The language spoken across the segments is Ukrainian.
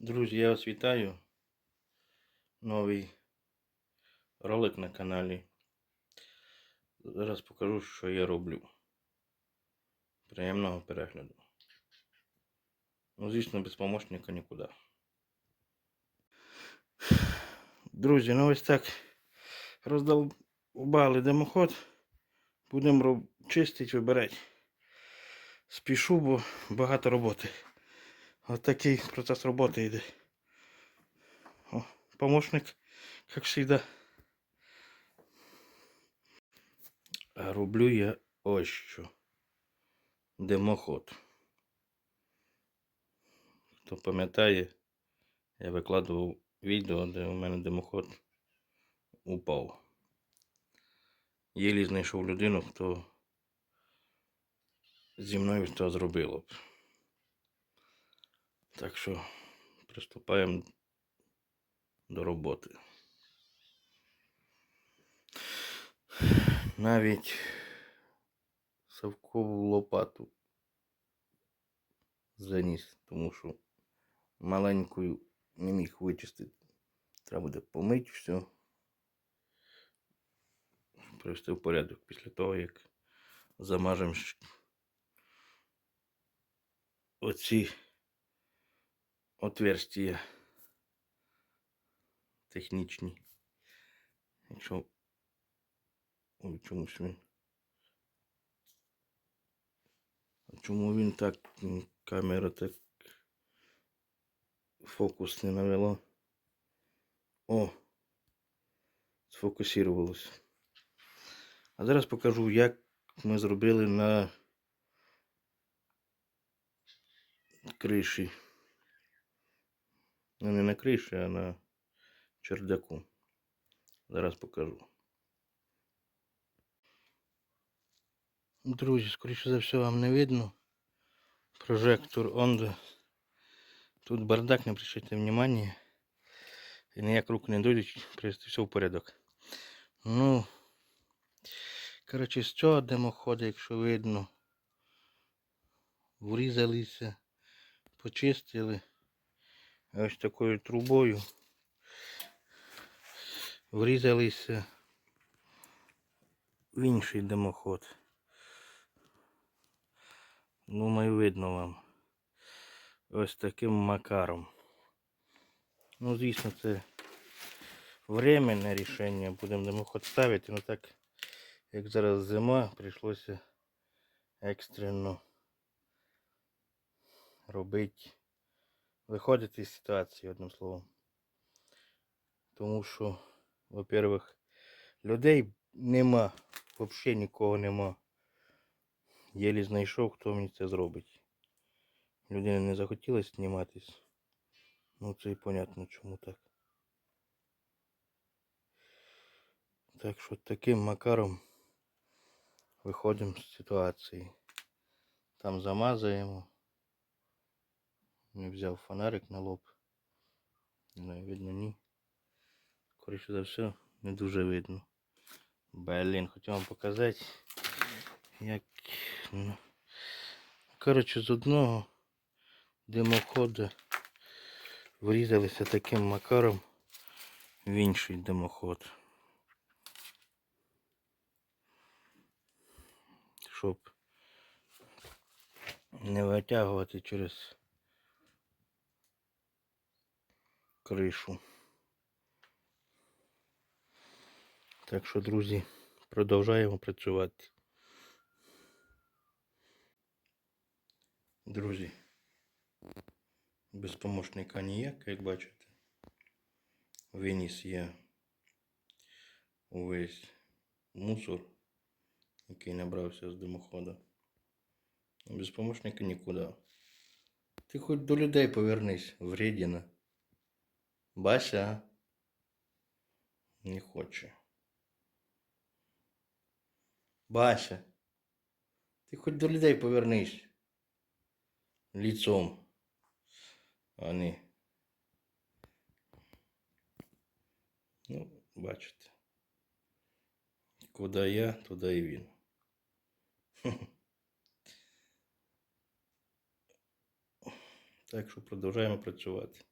Друзі, я вас вітаю. Новий ролик на каналі. Зараз покажу, що я роблю. Приємного перегляду. Ну, звісно, без помощника нікуди. Друзі, ну ось так роздолбали димоход. Будемо чистити, вибирати. Спішу, бо багато роботи. Ось такий процес роботи йде. О, помощник, як завжди. А роблю я ось що. Димоход. Хто пам'ятає, я викладував відео, де у мене димоход упав. Єлі знайшов людину, хто зі мною це зробило б. Так що приступаємо до роботи. Навіть совкову лопату заніс, тому що маленькою не міг вичистити. Треба буде помити все. Привести в порядок після того, як замажемо оці отверстия технічні. Якщо Ой, чомусь він. Чому він так камера так фокус не навела? О! Сфокусувалось. А зараз покажу, як ми зробили на криші. Ну, не на криші, а на чердаку. Зараз покажу. Друзі, скоріше за все вам не видно. Прожектор Онда. Тут бардак, не обращайте внимания. І ніяк рук не дойдуть, привести все в порядок. Ну, коротше, з цього димоходу, якщо видно, врізалися, почистили ось такою трубою. Врізалися в інший димоход. Думаю, видно вам. Ось таким макаром. Ну, звісно, це временне рішення. Будемо димоход ставити, ну так як зараз зима, прийшлося екстрено робити, виходити з ситуації, одним словом. Тому що, во-первых, людей нема, взагалі нікого нема. Єлі знайшов, хто мені це зробить. Людина не захотіла зніматись. Ну це і понятно чому так. Так що таким макаром виходимо з ситуації. Там замазуємо. Не взяв фонарик на лоб. Не знаю, видно ні. Скоріше за все, не дуже видно. Блін, хотів вам показати. Як. ну, Коротше, з одного димоходу врізалися таким макаром в інший димоход. Щоб не витягувати через кришу. Так що, друзі, продовжуємо працювати. Друзі, без помощника ніяк, як бачите. Виніс я увесь мусор, який набрався з димохода. Без помощника нікуди. Ти хоч до людей повернись, вредіна. Бася не хоче. Бася, ти хоч до людей повернись лицом, а не. Ну, бачите. Куди я, туди і він. Так що продовжуємо працювати.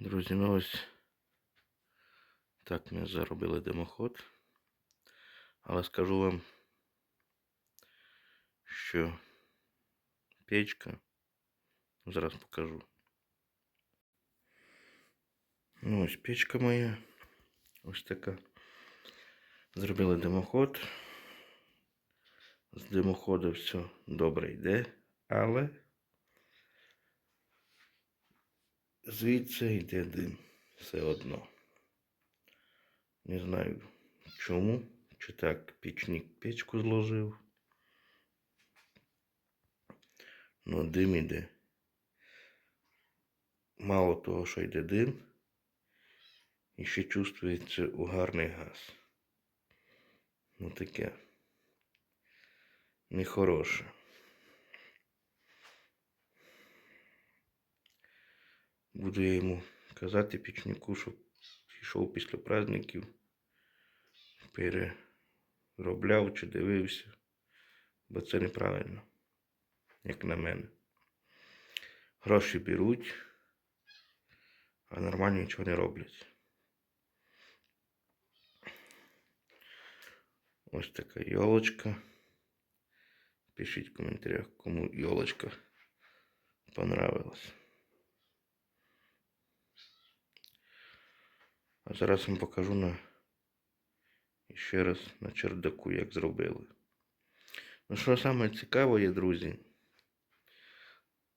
Друзі, ну ось так ми заробили димоход. Але скажу вам, що печка, зараз покажу. Ну, ось печка моя. Ось така. Зробили димоход. З димоходу все добре йде, але звідси йде дим все одно. Не знаю чому. Чи так пічник печку зложив. Ну, дим іде. Мало того, що йде дим, і ще чувствується угарний газ. Ну таке. Нехороше. Буду я йому казати пічнику, щоб йшов після праздників, переробляв чи дивився, бо це неправильно, як на мене. Гроші беруть, а нормально нічого не роблять. Ось така йолочка. Пишіть в коментарях, кому йолочка понравилась. А зараз вам покажу на ще раз на чердаку, як зробили. Ну що саме цікаве є, друзі,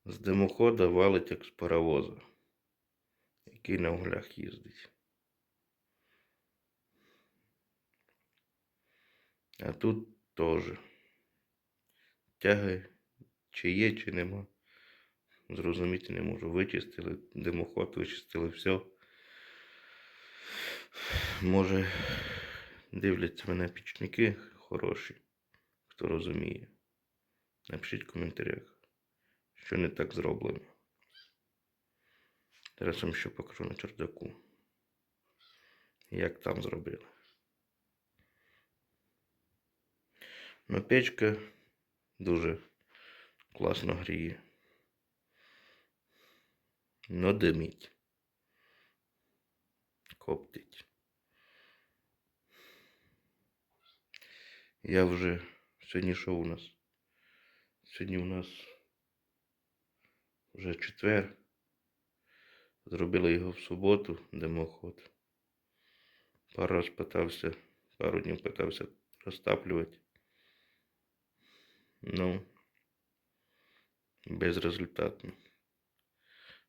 з димохода валить як з паровоза, який на углях їздить. А тут теж. Тяги чи є, чи нема. Зрозуміти не можу. Вичистили димоход, вичистили все. Може, дивляться мене пічники хороші, хто розуміє. Напишіть в коментарях, що не так зроблено. Зараз вам ще покажу на чердаку. Як там зробили. Ну, печка дуже класно гріє. Но димить. Коптить. Я вже сьогодні що у нас? Сьогодні у нас вже четвер. Зробили його в суботу, димоход. Пару раз питався, пару днів питався розтаплювати. Ну, безрезультатно.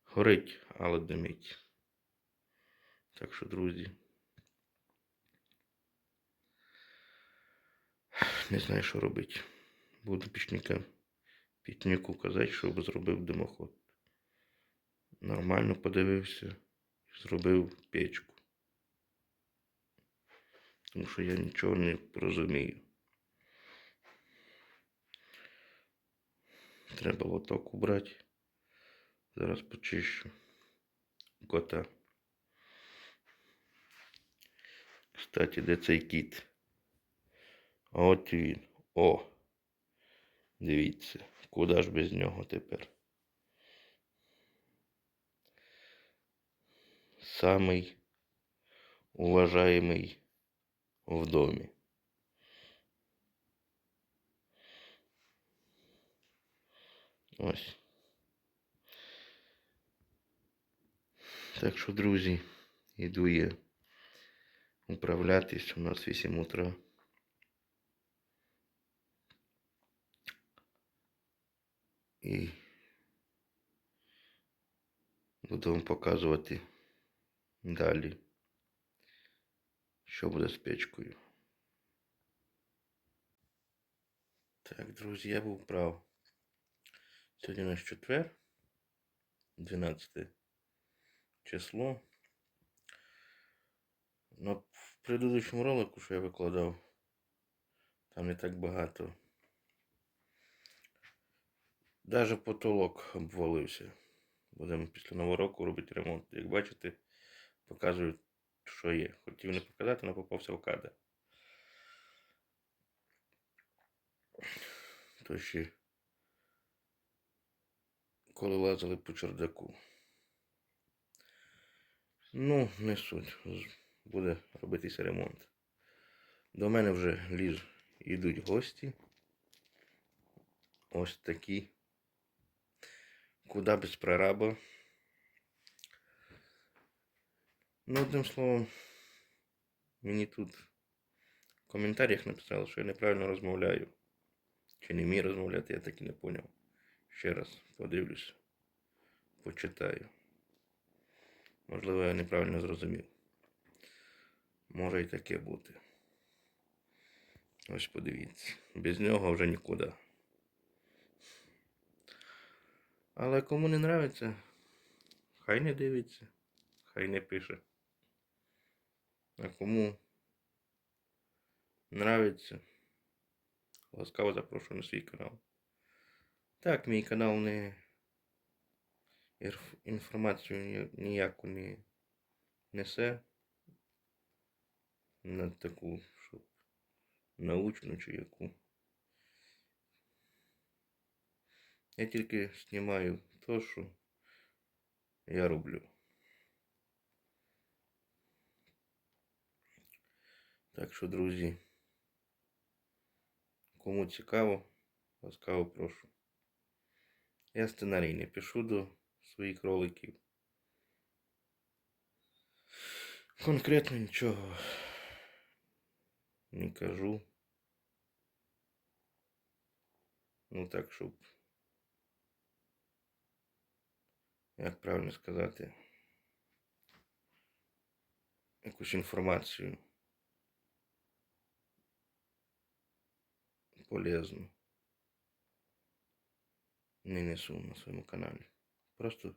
Горить, але димить. Так що, друзі. Не знаю, що робити. Буду пічника пітніку казати, щоб зробив димоход. Нормально подивився зробив печку. Тому що я нічого не розумію. Треба лоток убрати. Зараз почищу кота. Кстати, де цей кіт? От він. О! Дивіться, куди ж без нього тепер? Самий уважаємий в домі. Ось. Так що, друзі, іду я управлятись. У нас 8 утра. І буду вам показувати далі, що буде з печкою. Так, друзі, я був прав. Сьогодні у нас четвер, 12 число. В предыдущому ролику, що я викладав, там не так багато. Даже потолок обвалився. Будемо після нового року робити ремонт. Як бачите, показую, що є. Хотів не показати, але попався в кадр. То ще коли лазили по чердаку. Ну, не суть. Буде робитися ремонт. До мене вже ліж йдуть гості. Ось такі. Куда без прораба. Ну, одним словом, мені тут в коментарях написали, що я неправильно розмовляю. Чи не вмію розмовляти, я так і не поняв. Ще раз подивлюсь, почитаю. Можливо, я неправильно зрозумів. Може і таке бути. Ось подивіться. Без нього вже нікуди. Але кому не нравиться, хай не дивиться, хай не пише. А кому нравиться, ласкаво запрошую на свій канал. Так, мій канал не інформацію ніяку не несе. На таку, щоб научну чи яку. Я тільки знімаю то, що я роблю. Так що, друзі, кому цікаво, ласкаво прошу. Я сценарій не пишу до своїх роликів. Конкретно нічого не кажу. Ну так, щоб. Як правильно сказати, якусь інформацію полезну не несу на своєму каналі. Просто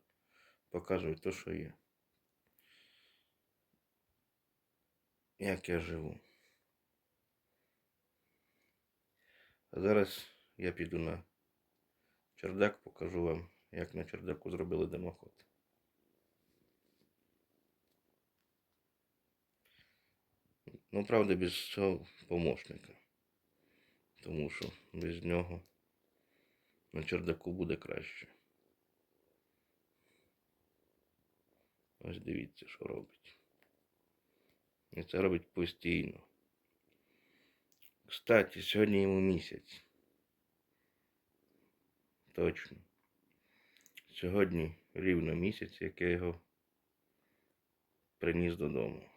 показую те, що є. Як я живу. А зараз я піду на чердак, покажу вам, як на чердаку зробили димоход. Ну, правда, без цього помощника. Тому що без нього на чердаку буде краще. Ось дивіться, що робить. І це робить постійно. Кстати, сьогодні йому місяць. Точно. Сьогодні рівно місяць, як я його приніс додому.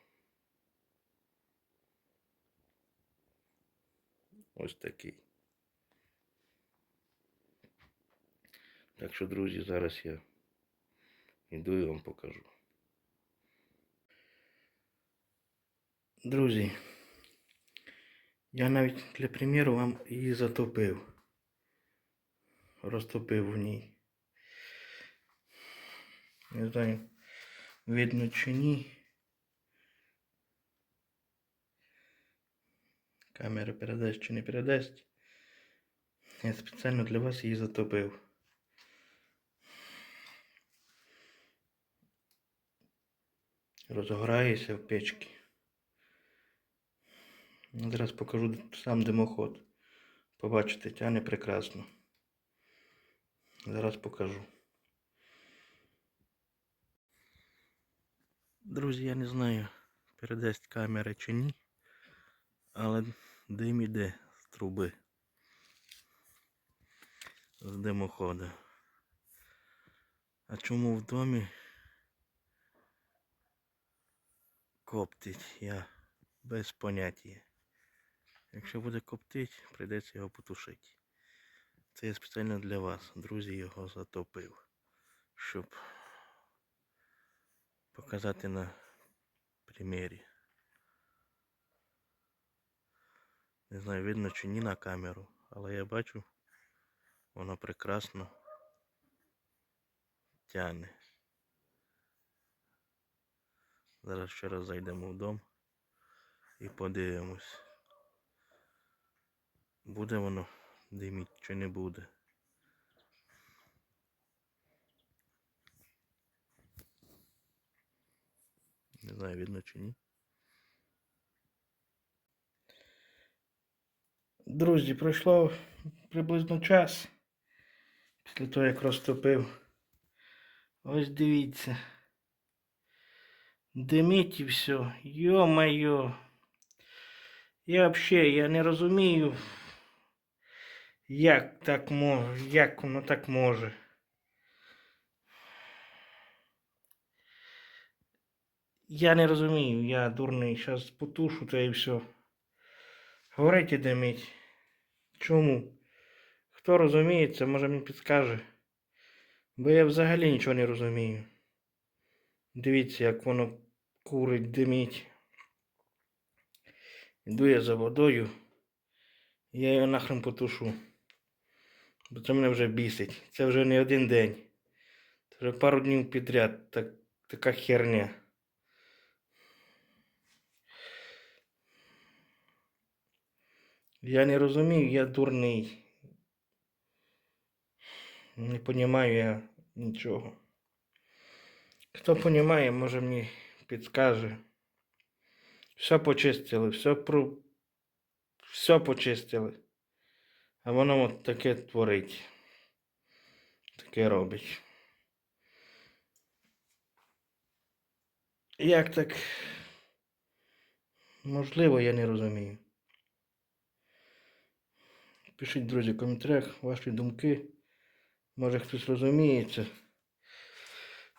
Ось такий. Так що, друзі, зараз я йду і вам покажу. Друзі, я навіть для приміру вам її затопив. Розтопив в ній. Не знаю, видно чи ні. Камера передасть чи не передасть. Я спеціально для вас її затопив. Розгорається в печці. Зараз покажу сам димоход. Побачите, тяне прекрасно. Зараз покажу. Друзі, я не знаю, передасть камера чи ні, але дим іде з труби. З димохода. А чому в домі коптить, я без поняття. Якщо буде коптить, прийдеться його потушити. Це я спеціально для вас, друзі, його затопив, щоб показати на примірі. Не знаю, видно чи ні на камеру, але я бачу, воно прекрасно тягне. Зараз ще раз зайдемо в дом і подивимось. Буде воно диміть чи не буде. Не знаю, видно чи ні. Друзі, пройшло приблизно час після того, як розтопив. Ось дивіться. Димить і все. Йо-моє. Я взагалі я не розумію, як так може, як воно так може. Я не розумію, я дурний, зараз потушу та і все. Говорить і димить. Чому? Хто розуміється, може мені підскаже. Бо я взагалі нічого не розумію. Дивіться, як воно курить, димить. Йду я за водою. Я його нахрен потушу. Бо це мене вже бісить. Це вже не один день. Це вже пару днів підряд. Так, така херня. Я не розумію, я дурний. Не понімаю я нічого. Хто понімає, може мені підскаже. Все почистили, все про... все почистили. А воно от таке творить. Таке робить. Як так? Можливо, я не розумію. Пишіть, друзі, в коментарях ваші думки. Може хтось розуміється.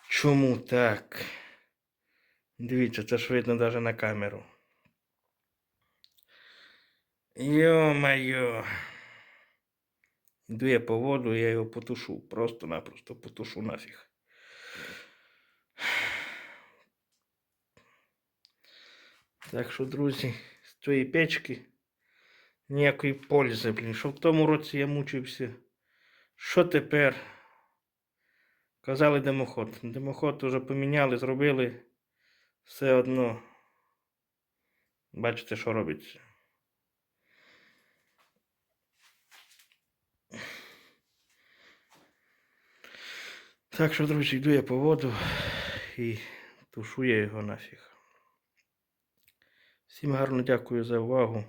Чому так? Дивіться, це ж видно навіть на камеру. Йо-моє. Йду я по воду, я його потушу. Просто-напросто потушу нафіг. Так що, друзі, з цієї печки ніякої пользи, блін. Що в тому році я мучився. Що тепер? Казали димоход. Димоход вже поміняли, зробили. Все одно. Бачите, що робиться. Так що, друзі, йду я по воду і тушу я його нафіг. Всім гарно дякую за увагу.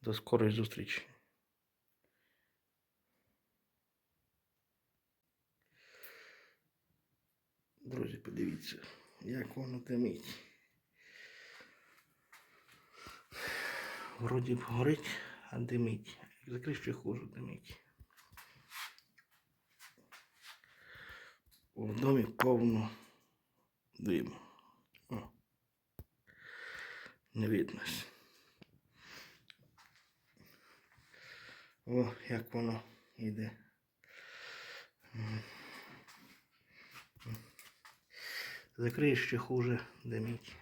До скорої зустрічі. Друзі, подивіться, як воно димить. Вроді б горить, а димить. Як закриш, ще хуже димить. В домі повно диму. О. Не видно. О, як воно йде. М. Закриєш ще хуже димить.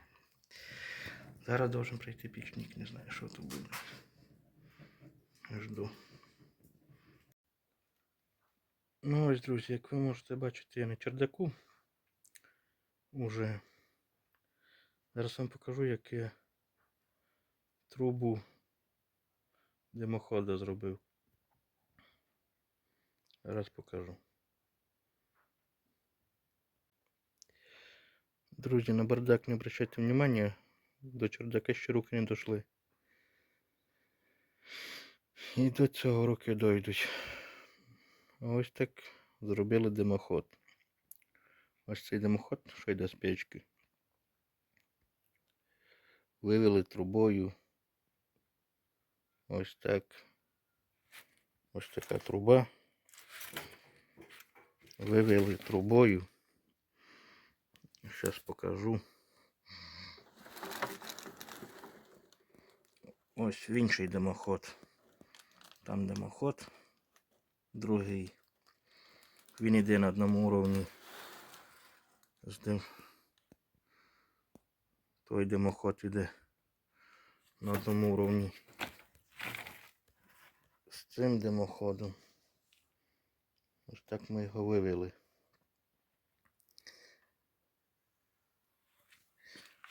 Зараз должен прийти пічник, не знаю, що то буде. Жду. Ну ось, друзі, як ви можете бачити, я на чердаку уже. Зараз вам покажу, як я трубу димохода зробив. Зараз покажу. Друзі, на бардак не обращайте внимания. До чердака ще руки не дошли. І до цього руки дойдуть. Ось так зробили димоход. Ось цей димоход, що йде з печки. Вивели трубою. Ось так. Ось така труба. Вивели трубою. Зараз покажу. Ось в інший димоход. Там димоход. Другий. Він іде на одному уровні. З дим. Той димоход іде на одному уровні. З цим димоходом. Ось так ми його вивели.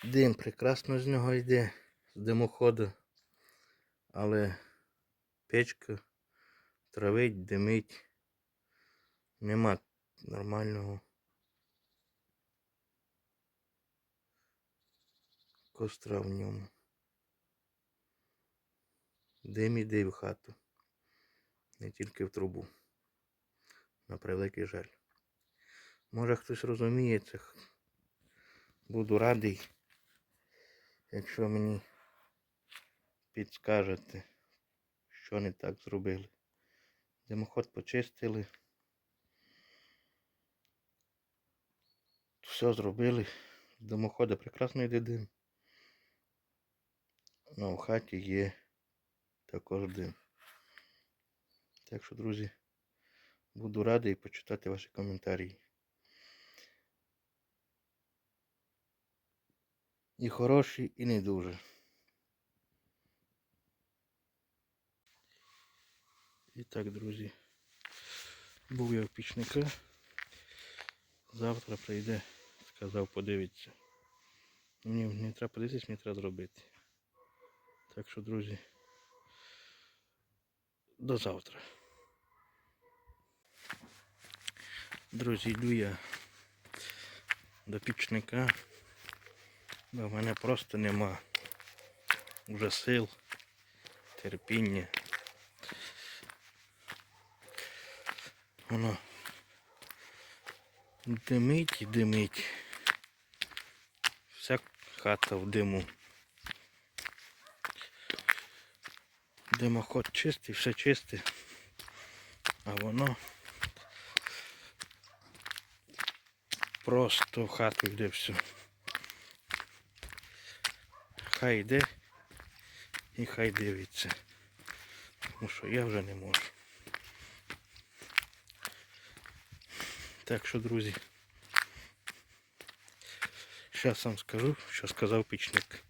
Дим прекрасно з нього йде, з димоходу, але печка травить, димить. Нема нормального костра в ньому. Дим іде в хату. Не тільки в трубу. На превеликий жаль. Може хтось розуміє це. Буду радий, якщо мені підскажете, що не так зробили. Димоход почистили. Все зробили. З димохода прекрасно йде дим. Ну, в хаті є також дим. Так що, друзі, буду радий почитати ваші коментарі. І хороші, і не дуже. І так, друзі, був я в пічника. Завтра прийде, сказав, подивиться. Мені не треба подивитись, мені треба зробити. Так що, друзі, до завтра. Друзі, йду я до пічника. Бо в мене просто нема вже сил, терпіння. Воно димить і димить. Вся хата в диму. Димоход чистий, все чисте, а воно просто в хату йде все. Хай йде і хай дивиться. Тому що я вже не можу. Так що, друзі, зараз вам скажу, що сказав пічник.